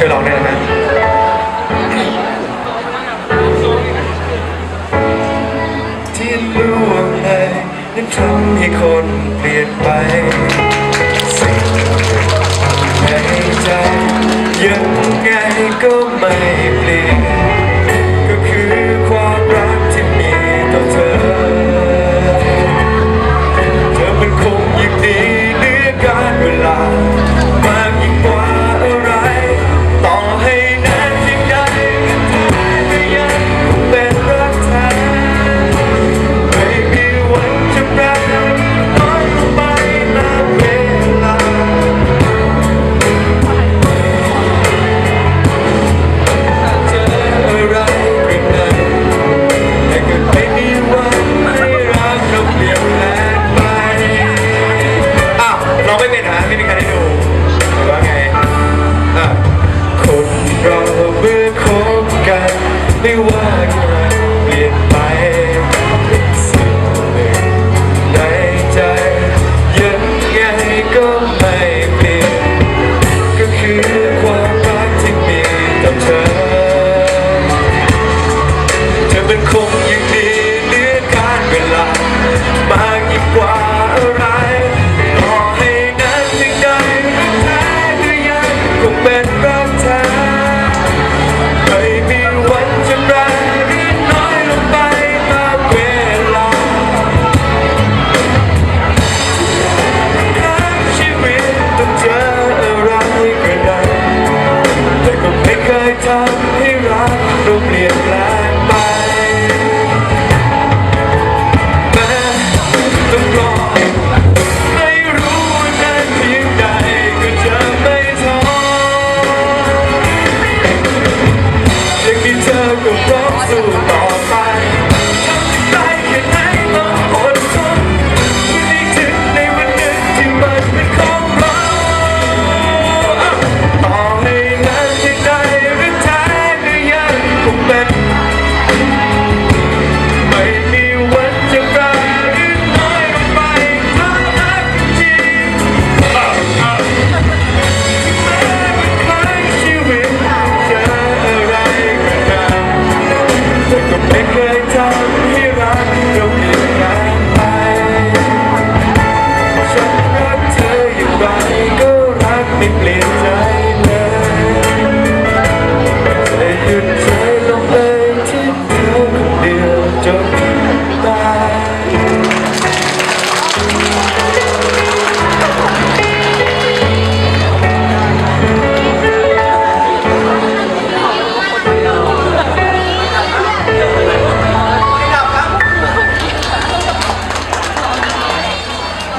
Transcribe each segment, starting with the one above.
ช่วยร้องได้ไหมที่ล่วงเลยนั้นทำให้คนเปลี่ยนไปสิ่งในใจยังไงก็ไม่เปลี่ยน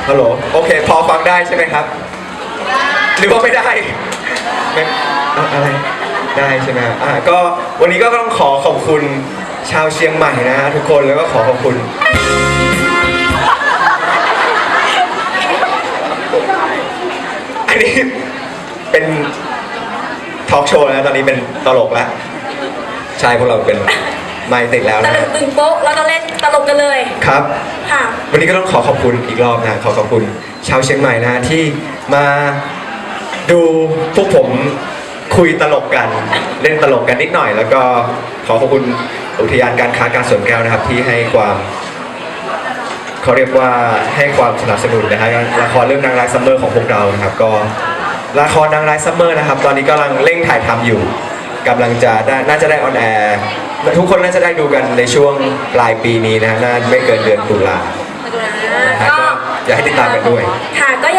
ฮัลโหลโอเค พอฟังได้ใช่ไหมครับ หรือว่าไม่ได้ไม่อะอะไรได้ใช่ไหมอ่าก็วันนี้ก็ต้องขอขอบคุณชาวเชียงใหม่นะฮะทุกคนแล้วก็ขอขอบคุณ อันนี้เป็นทอล์กโชว์แล้วตอนนี้เป็นตลกแล้วใช่พวกเราเป็น ไมค์ติดแล้วตะนะลึฮะงตึงโป๊ะแล้วก็เล่นตลกกันเลย ครับ ค่ะ วันนี้ก็ต้องขอขอบคุณอีกรอบนะขอขอบคุณชาวเชียงใหม่นะที่มาดูพวกผมคุยตลกกัน เล่นตลกกันนิดหน่อย แล้วก็ขอขอบคุณอุทยานการค้าการสวนแก้วนะครับ ที่ให้ความเขาเรียกว่าให้ความสนับสนุนนะฮะละครเรื่องนางร้ายซัมเมอร์ของพวกเรานะครับ ก็ละครนางร้ายซัมเมอร์นะครับ ตอนนี้กำลังเร่งถ่ายทำอยู่กำลังจะได้น่าจะได้ออนแอร์ ทุกคนน่าจะได้ดูกันในช่วงปลายปีนี้นะฮะน่าไม่เกินเดือนตุลา มาดูนะนะฮะก็อยากให้ติดตามกันด้วย ค่ะก็อย่าลืม